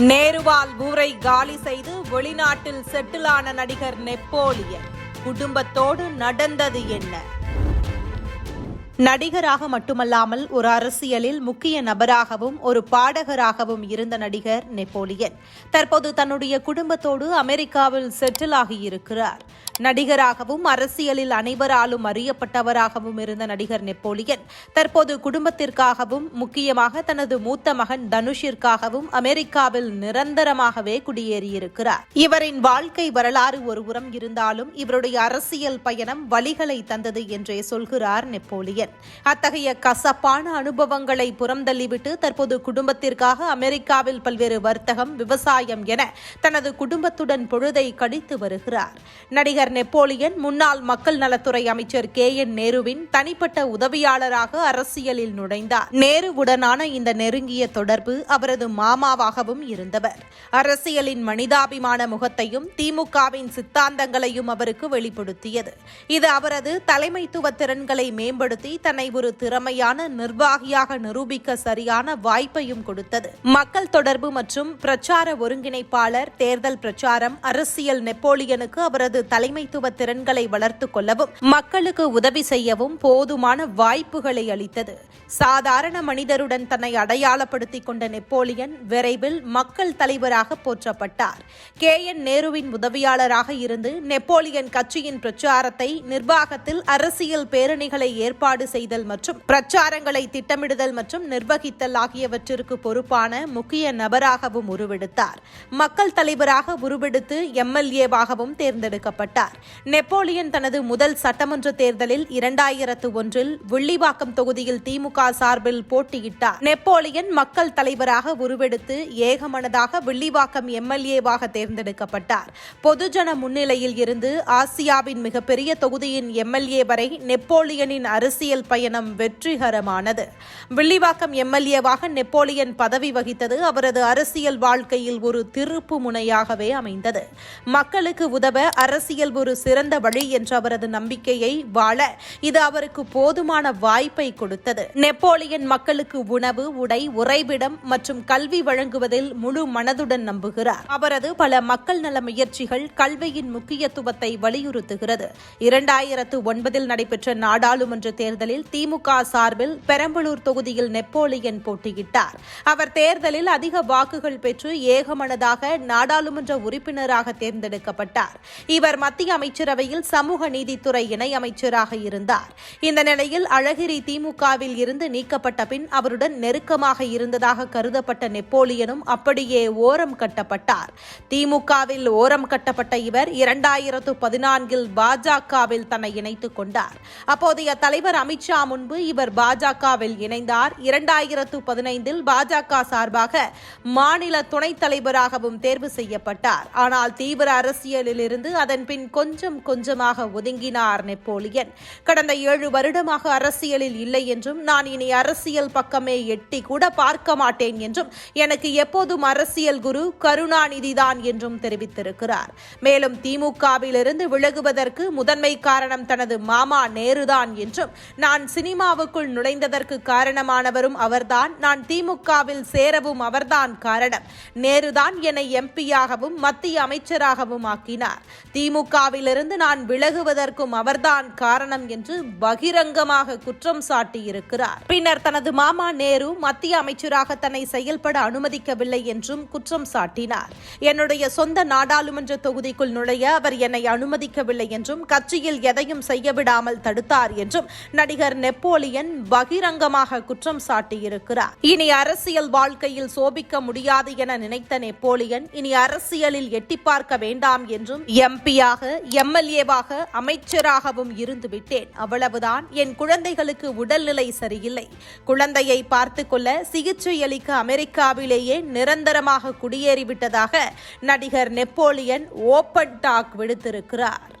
நேருவால் ஊரை காலி செய்து வெளிநாட்டில் செட்டிலான நடிகர் நெப்போலியன். குடும்பத்தோடு நடந்தது என்ன? நடிகராக மட்டுமல்லாமல் ஒரு அரசியலில் முக்கிய நபராகவும் ஒரு பாடகராகவும் இருந்த நடிகர் நெப்போலியன். தற்போது தன்னுடைய குடும்பத்தோடு அமெரிக்காவில் செட்டில் ஆகியிருக்கிறார் நடிகராகவும் அரசியலில் அனைவராலும் அறியப்பட்டவராகவும் இருந்த நடிகர் நெப்போலியன் தற்போது குடும்பத்திற்காகவும் முக்கியமாக தனது மூத்த மகன் தனுஷிற்காகவும் அமெரிக்காவில் நிரந்தரமாகவே குடியேறியிருக்கிறார். இவரின் வாழ்க்கை வரலாறு ஒருபுறம் இருந்தாலும் இவருடைய அரசியல் பயணம் வழிகளை தந்தது என்றே சொல்கிறார் நெப்போலியன். அத்தகைய கசப்பான அனுபவங்களை புறந்தள்ளிவிட்டு தற்போது குடும்பத்திற்காக அமெரிக்காவில் பல்வேறு வர்த்தகம் விவசாயம் என தனது குடும்பத்துடன் பொழுதை கழித்து வருகிறார். நடிகர் நெப்போலியன் முன்னாள் மக்கள் நலத்துறை அமைச்சர் கே என் நேருவின் தனிப்பட்ட உதவியாளராக அரசியலில் நுழைந்தார். நேருவுடனான இந்த நெருங்கிய தொடர்பு அவரது மாமாவாகவும் இருந்தவர். அரசியலின் மனிதாபிமான முகத்தையும் திமுகவின் சித்தாந்தங்களையும் அவருக்கு வெளிப்படுத்தியது. இது அவரது தலைமைத்துவ திறன்களை மேம்படுத்தி தன்னை ஒரு திறமையான நிர்வாகியாக நிரூபிக்க சரியான வாய்ப்பையும் கொடுத்தது. மக்கள் தொடர்பு மற்றும் பிரச்சார ஒருங்கிணைப்பாளர் தேர்தல் பிரச்சாரம் அரசியல் நெப்போலியனுக்கு அவரது தலைமைத்துவ திறன்களை வளர்த்துக் கொள்ளவும் மக்களுக்கு உதவி செய்யவும் போதுமான வாய்ப்புகளை அளித்தது. சாதாரண மனிதருடன் தன்னை அடையாளப்படுத்திக் கொண்ட நெப்போலியன் விரைவில் மக்கள் தலைவராக போற்றப்பட்டார். கே. என். நேருவின் உதவியாளராக இருந்து நெப்போலியன் கட்சியின் பிரச்சாரத்தை நிர்வாகத்தில் அரசியல் பேரணிகளை ஏற்பாடு செய்தல் மற்றும் பிரச்சாரங்களை திட்டமிடுதல் மற்றும் நிர்வகித்தல் ஆகியவற்றிற்கு பொறுப்பான முக்கிய நபராகவும் உருவெடுத்தார். மக்கள் தலைவராக உருவெடுத்து எம்எல்ஏவாகவும் தேர்ந்தெடுக்கப்பட்டார். நெப்போலியன் தனது முதல் சட்டமன்ற தேர்தலில் இரண்டாயிரத்து ஒன்றில் வில்லிவாக்கம் தொகுதியில் திமுக சார்பில் போட்டியிட்டார். நெப்போலியன் மக்கள் தலைவராக உருவெடுத்து ஏகமனதாக வில்லிவாக்கம் எம்எல்ஏவாக தேர்ந்தெடுக்கப்பட்டார். பொதுஜன முன்னிலையில் இருந்து ஆசியாவின் மிகப்பெரிய தொகுதியின் எம்எல்ஏ வரை நெப்போலியனின் அரசியல் பயணம் வெற்றிகரமானது. வில்லிவாக்கம் எம்எல்ஏவாக நெப்போலியன் பதவி வகித்தது அவரது அரசியல் வாழ்க்கையில் ஒரு திருப்பு முனையாகவே அமைந்தது. மக்களுக்கு உதவ அரசியல் ஒரு சிறந்த வழி என்ற அவரது நம்பிக்கையை வாழ இது அவருக்கு போதுமான வாய்ப்பை கொடுத்தது. நெப்போலியன் மக்களுக்கு உணவு உடை உறைவிடம் மற்றும் கல்வி வழங்குவதில் முழு மனதுடன் நம்புகிறார். அவரது பல மக்கள் நல முயற்சிகள் கல்வியின் முக்கியத்துவத்தை வலியுறுத்துகிறது. இரண்டாயிரத்து ஒன்பதில் நடைபெற்ற நாடாளுமன்ற தேர்தலில் திமுக சார்பில் பெரம்பலூர் தொகுதியில் நெப்போலியன் போட்டியிட்டார். அவர் தேர்தலில் அதிக வாக்குகள் பெற்று ஏகமனதாக நாடாளுமன்ற உறுப்பினராக தேர்ந்தெடுக்கப்பட்டார். இவர் மத்திய மத்திய அமைச்சரவையில் சமூக நீதித்துறை இணை அமைச்சராக இருந்தார். இந்த நிலையில் அழகிரி திமுகவில் இருந்து நீக்கப்பட்ட பின் அவருடன் நெருக்கமாக இருந்ததாக கருதப்பட்ட நெப்போலியனும் அப்படியே ஓரம் கட்டப்பட்டார். திமுகவில் ஓரம் கட்டப்பட்ட இவர் இரண்டாயிரத்து பதினான்கில் பாஜகவில் தன்னை இணைத்துக் கொண்டார். அப்போதைய தலைவர் அமித்ஷா முன்பு இவர் பாஜகவில் இணைந்தார். இரண்டாயிரத்து பதினைந்தில் பாஜக சார்பாக மாநில துணைத் தலைவராகவும் தேர்வு செய்யப்பட்டார். ஆனால் தீவிர அரசியலில் இருந்து அதன் பின் கொஞ்சம் கொஞ்சமாக ஒதுங்கினார் நெப்போலியன். கடந்த ஏழு வருடமாக அரசியலில் இல்லை என்றும் நான் இனி அரசியல் பக்கமே எட்டி கூட பார்க்க மாட்டேன் என்றும் எனக்கு எப்போதும் அரசியல் குரு கருணாநிதிதான் என்றும் தெரிவித்திருக்கிறார். மேலும் திமுகவிலிருந்து விலகுவதற்கு முதன்மை காரணம் தனது மாமா நேருதான் என்றும் நான் சினிமாவுக்குள் நுழைந்ததற்கு காரணமானவரும் அவர்தான் நான் திமுகவில் சேரவும் அவர்தான் காரணம். நேருதான் என்னை எம்பியாகவும் மத்திய அமைச்சராகவும் ஆக்கினார். திமுக திமுகவிலிருந்து நான் விலகுவதற்கும் அவர்தான் காரணம் என்று பகிரங்கமாக குற்றம் சாட்டியிருக்கிறார். பின்னர் தனது மாமா நேரு மத்திய அமைச்சராக தன்னை செயல்பட அனுமதிக்கவில்லை என்றும் குற்றம் சாட்டினார். என்னுடைய சொந்த நாடாளுமன்ற தொகுதிக்குள் நுழைய அவர் என்னை அனுமதிக்கவில்லை என்றும் கட்சியில் எதையும் செய்ய விடாமல் தடுத்தார் என்றும் நடிகர் நெப்போலியன் பகிரங்கமாக குற்றம் சாட்டியிருக்கிறார். இனி அரசியல் வாழ்க்கையில் சோபிக்க முடியாது என நினைத்த நெப்போலியன் இனி அரசியலில் எட்டி பார்க்க வேண்டாம் என்றும் எம்பியாக எம்எல்ஏவாக அமைச்சராகவும் இருந்து விட்டேன் அவ்வளவுதான். என் குழந்தைகளுக்கு உடல்நிலை சரியில்லை. குழந்தையை பார்த்து கொள்ள சிகிச்சை அளிக்க அமெரிக்காவிலேயே நிரந்தரமாக குடியேறிவிட்டதாக நடிகர் நெப்போலியன் ஓபன் டாக் விடுத்திருக்கிறார்.